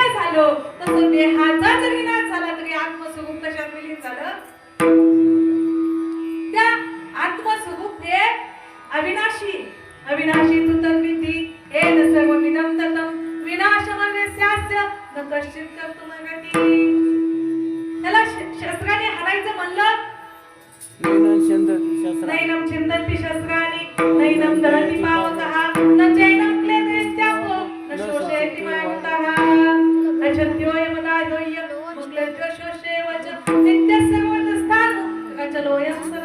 विना झालो तसं देहाचा जर विनाश झाला तरी आत्मस्वरूप कशात विलीन झालं. त्या आत्मस्वरूप हे अविनाशी अविनाशी तुतन्विती हे न सर्वमिदं ततम विनाशमनस्यास्य न कश्चित कर्तुमगती त्याला शस्त्राने हरायचं म्हणलं? नैनं छिन्दन्ति शस्त्राणि. नैनं दहति पावकः न चैनं क्लेदेत्याहो न शोषयति मानवः Oh poem.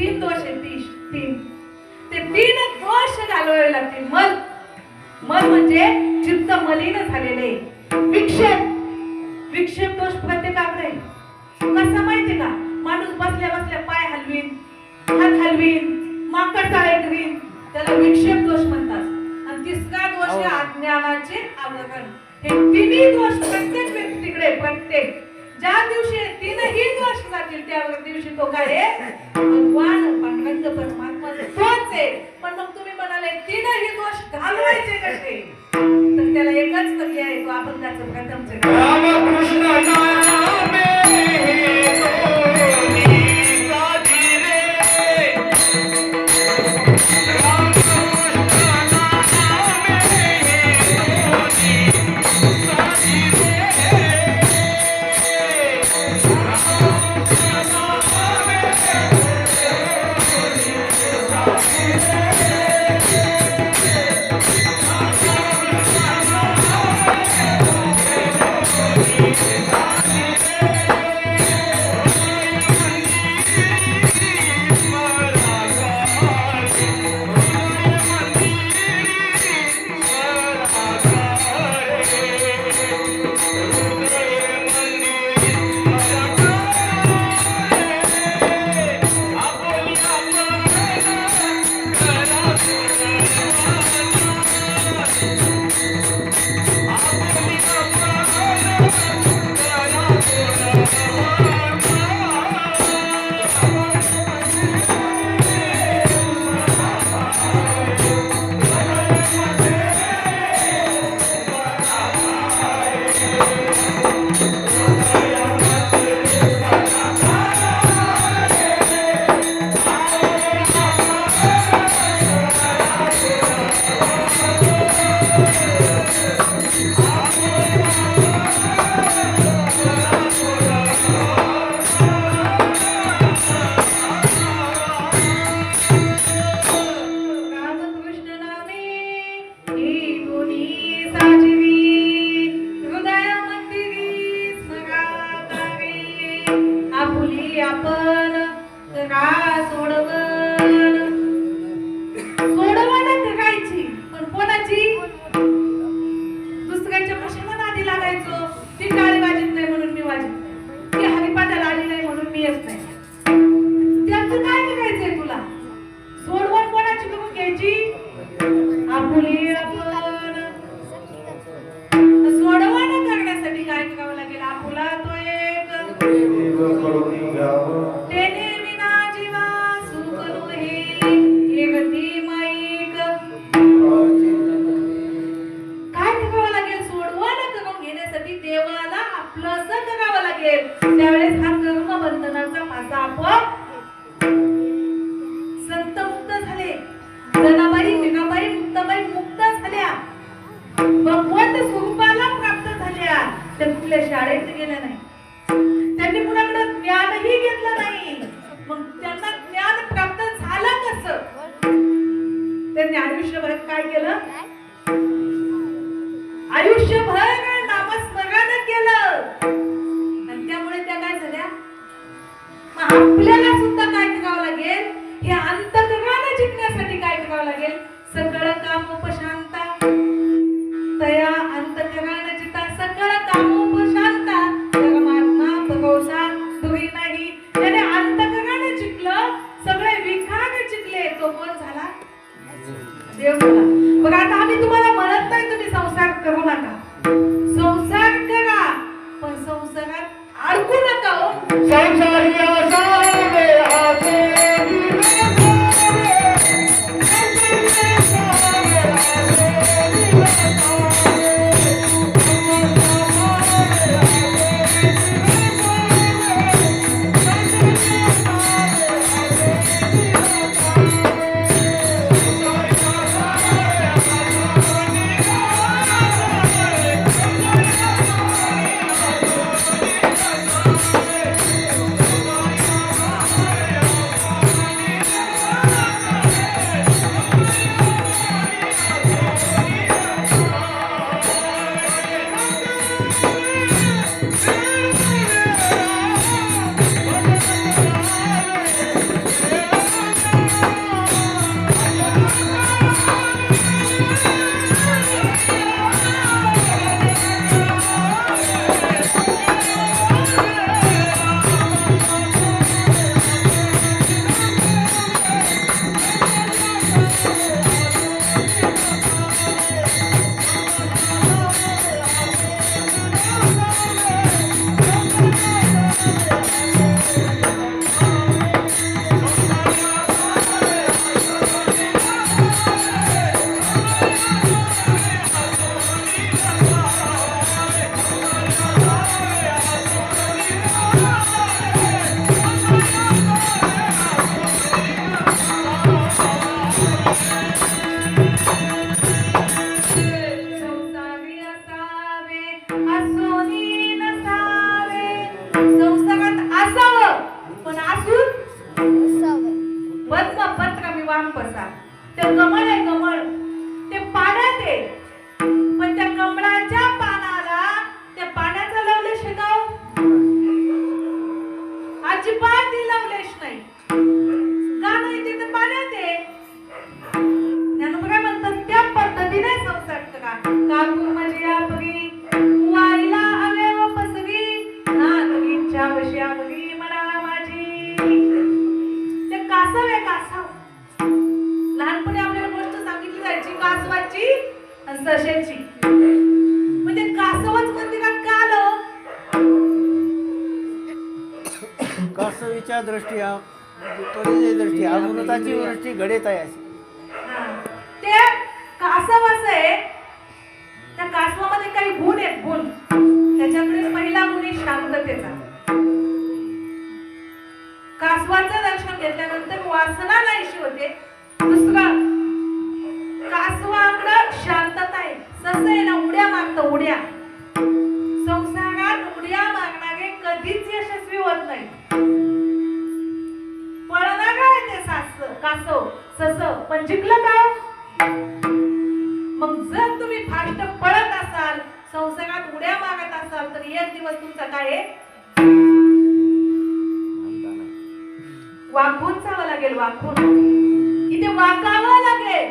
तीन दोष आहेत तीन तीन. ते तीन दोष घालवावे लागतील. मन मन म्हणजे चित्त मलिन झालेले. विक्षेप. विक्षेप दोष प्रत्येकाकडे कसा माहितीये का? माणूस बसल्या बसल्या पाय हलवीन हात हलवीन माकड चाळे करीन त्याला विक्षेप दोष म्हणतात. आणि तिसरा दोष हो. आज्ञानाचे आवरण. हे तिन्ही दोष प्रत्येक व्यक्तीकडे प्रत्येक ज्या दिवशी तीनही दोष लागतील त्या दिवशी तो काय भगवान पांडुरंग परमात्मा तोच आहे. पण मग तुम्ही म्हणाले तीनही दोष घालवायचे कसे? तर त्याला एकच पर्याय तो आपण त्याचं प्रथमच रामकृष्ण i'm Hallelujah. मग आपल्याला सशेची म्हणजे कासवच म्हणते का? काल कासवीच्या दृष्टी दृष्टी अमृताची दृष्टी घडेत आहे वाकून जावं लागेल वाकून. इथे वाकावं लागेल.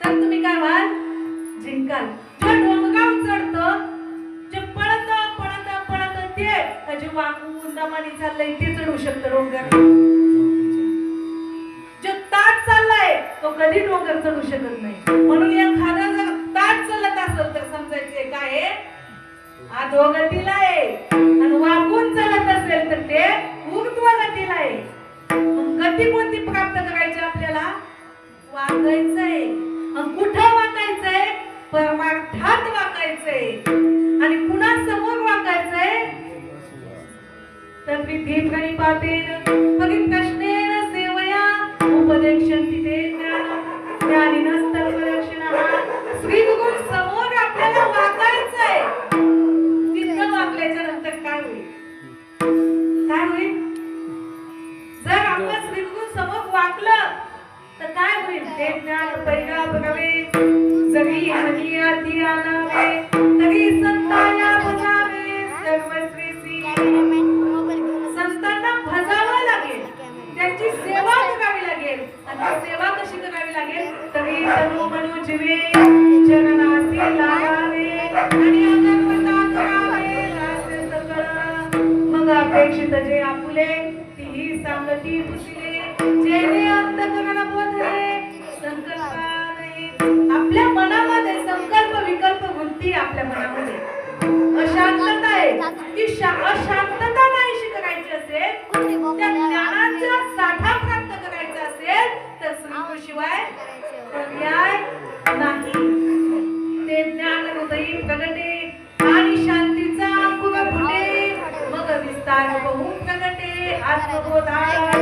तर तुम्ही काय व्हाल? जिंकाल. जो डोंगाव चढतो जे पळत पळत पळत ते जे वाकून दमाने चाललंय ते चढू शकतं डोंगर. जो ताट चाललाय तो कधी डोंगर चढू शकत नाही. म्हणून या खादा जर ताट चालत असेल तर समजायचे काय अधोगतीला आहे आणि वाकून चालत असेल तर ते केलाय गती कोणती प्राप्त करायची आपल्याला? वागायचंय कुठं वागायचंय परमार्थात वाकायचंय आणि कुणा समोर वागायचंय तर मी भीमगणी पापेन मग प्रश्नेन सेवया उपदेशन तिथे ज्ञान 我来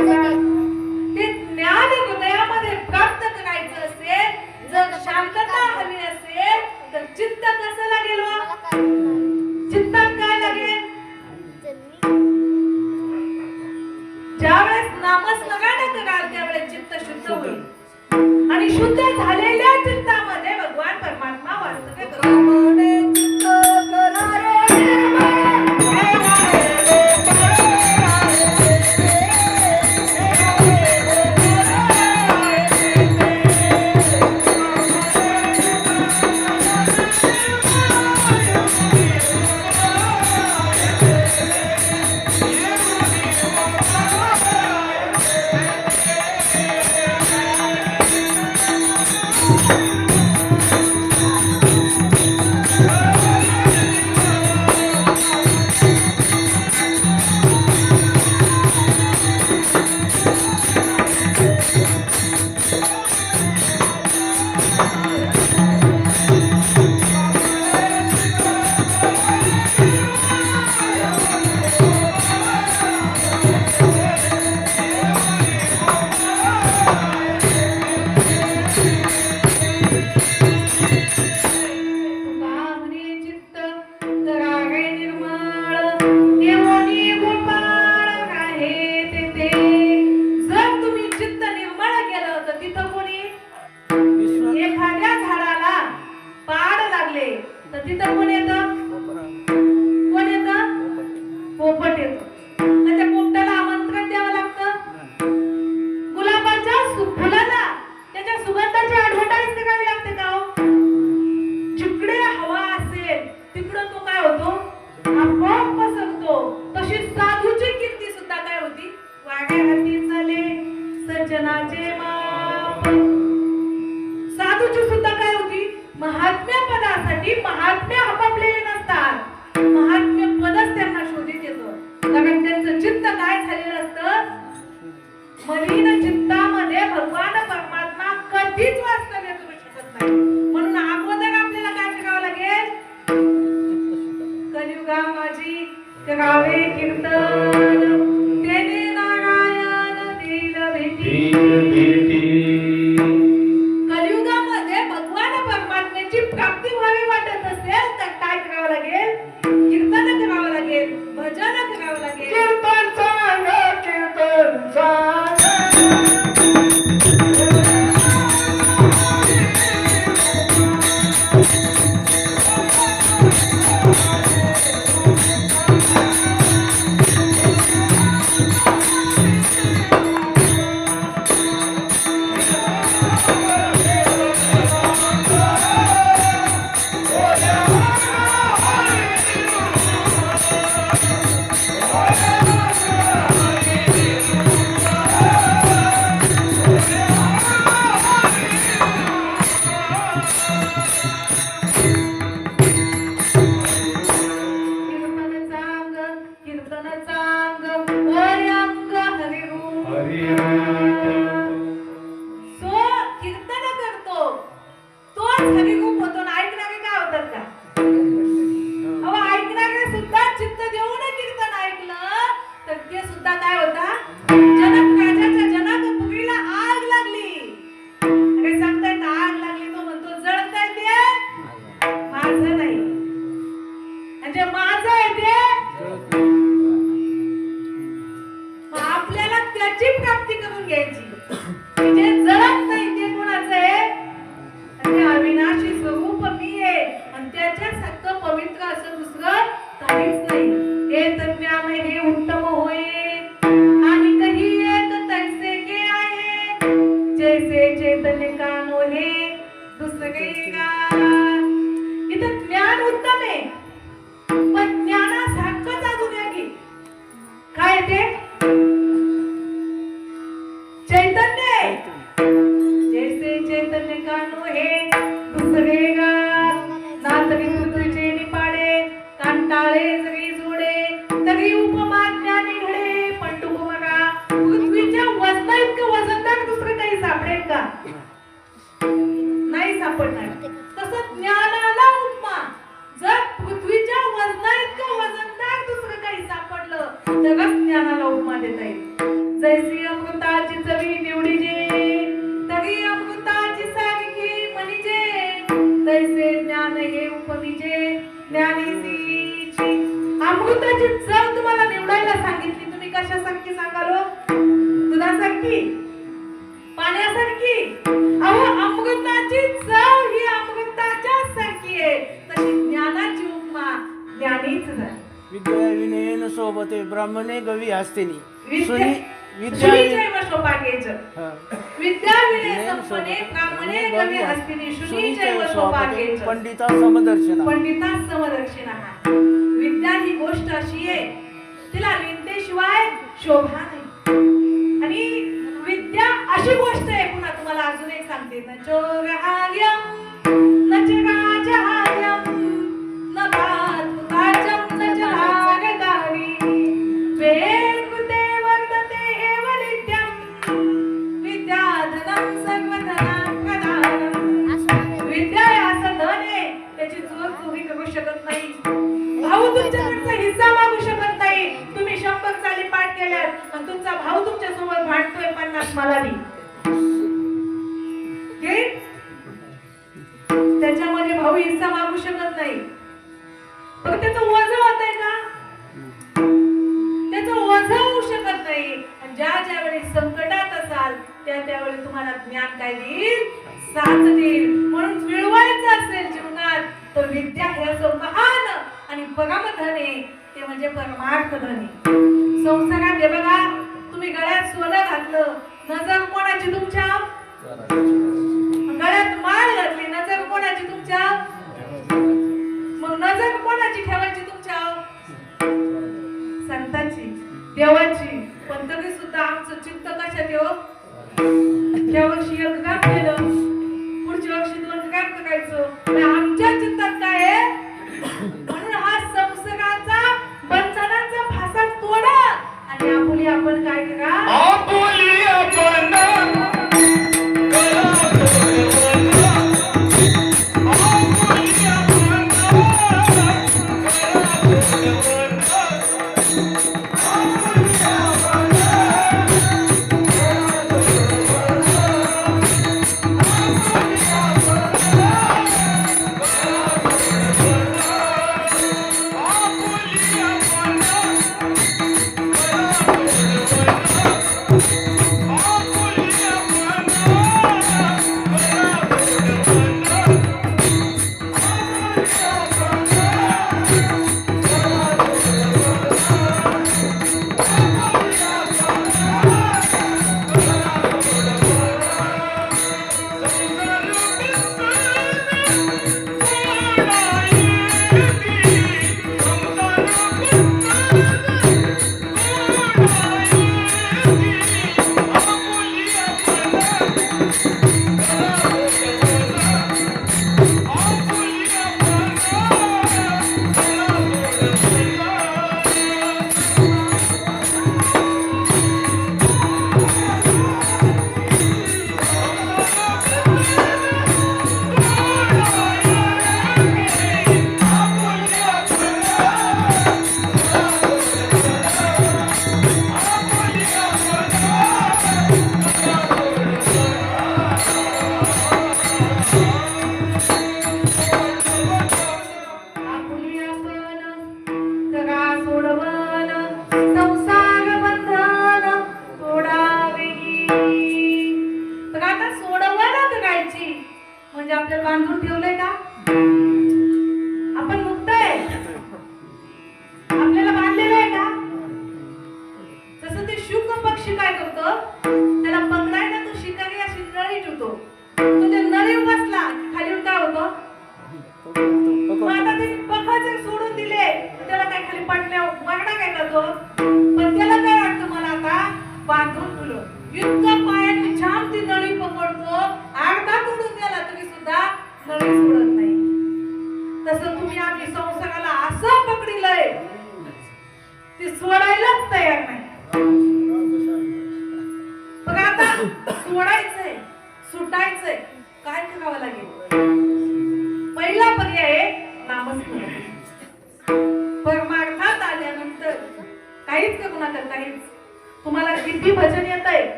ज्ञानीच झाली. ब्राह्मणे गवी असतेनी विद्या पंडिता समदर्शन. पंडिता समदर्शन. विद्या ही गोष्ट अशी आहे तिला विद्येशिवाय शोभा नाही. आणि विद्या अशी गोष्ट आहे पुन्हा तुम्हाला अजून एक सांगते. ना आणि तुमचा भाऊ तुमच्यासमोर भांडतोय पन्नास मला दे त्याच्यामध्ये भाऊ हिस्सा मागू शकत नाही. पण त्याचं वज होत आहे का? त्याचं वज होऊ शकत नाही. आणि ज्या ज्या वेळी संकटात असाल त्या त्यावेळी तुम्हाला ज्ञान काय देईल साथ देईल. म्हणून मिळवायचं असेल जीवनात तर विद्या ह्याचं महान आणि परमधने ते म्हणजे परमार्थ धने संसारात हे बघा तुम्ही गळ्यात सोनं घातलं नजर कोणाची तुमच्या? गळ्यात माळ घातली नजर कोणाची तुमच्या? मग नजर कोणाची ठेवायची तुमच्या? संतांची देवाची. पण तरी सुद्धा आमचं चित्त कशा ठेव हो? त्या वर्षी एक काम केलं पुढच्या वर्षी दोन काय करायचं. आमच्या चित्तात काय आहे? आपुली आपण काय करा आपुली आपण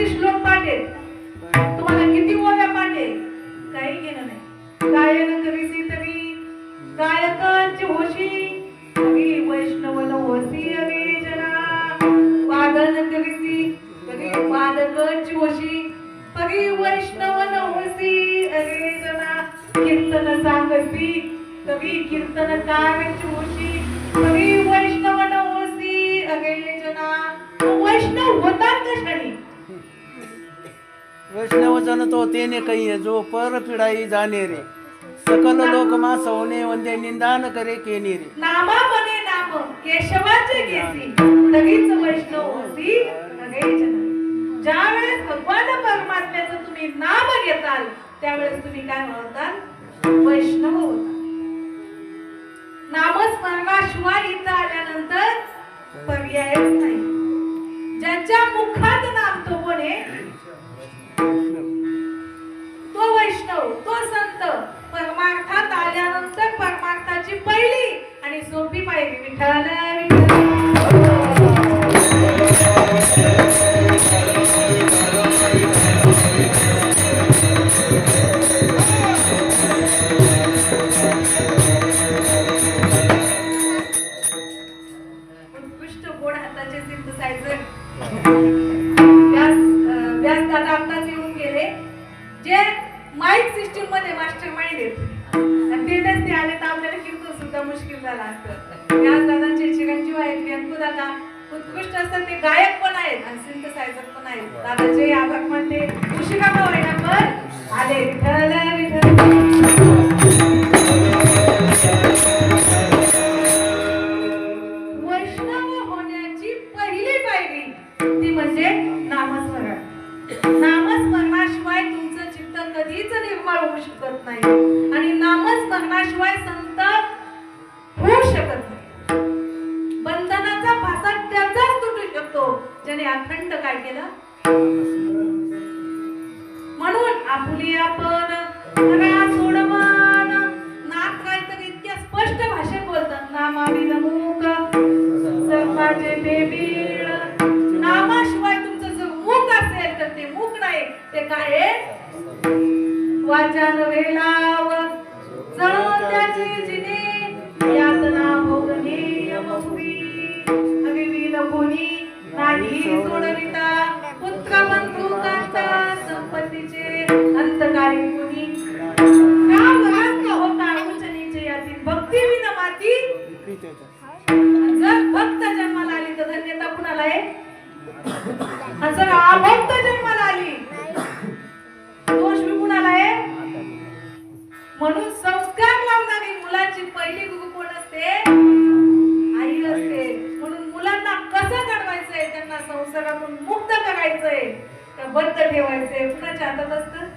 किती श्लोक पाठे? तुम्हाला किती ओव्या पाठे? काही घेणं नाही. गायन करीसी तरी गायकांची होशी. अगी वैष्णवन होसी अगी वादन करीसी तरी वादकांची होशी. तरी वैष्णव होसी अगे कीर्तन सांगसी कवी कीर्तनकारांची होशी. कवी वैष्णव होसी अगे जना वैष्णव होतात कशाने? वैष्णव जन तो तेने कही जो पर पिढाई जाने रे। सकल लोक मा सौने वंदे निंदान करे केनी रे। नामा बने नाम केशवाचे केसी। लगेच वैष्णव होती लगेच ज्या वेळेस भगवान परमात्म्याचं तुम्ही नाम घेताल त्यावेळेस तुम्ही काय म्हणताल? वैष्णव होता। नामस्मरणाशिवाय पुस्तकारी मुनी काम रास्त होता? उच्च यातील भक्ती विन माती? जर भक्त जन्माला आली तर धन्यता कुणाला आहे? जर अभक्त जन्माला आली दोष मी कुणाला आहे? म्हणून संस्कार लावणारी मुलाची पहिली गुरु कोण असते? आई असते. म्हणून मुलांना कसं घडवायचंय? त्यांना संसारातून मुक्त करायचंय. तर बद्ध ठेवायचंय. कुणाच्या हातात असतं?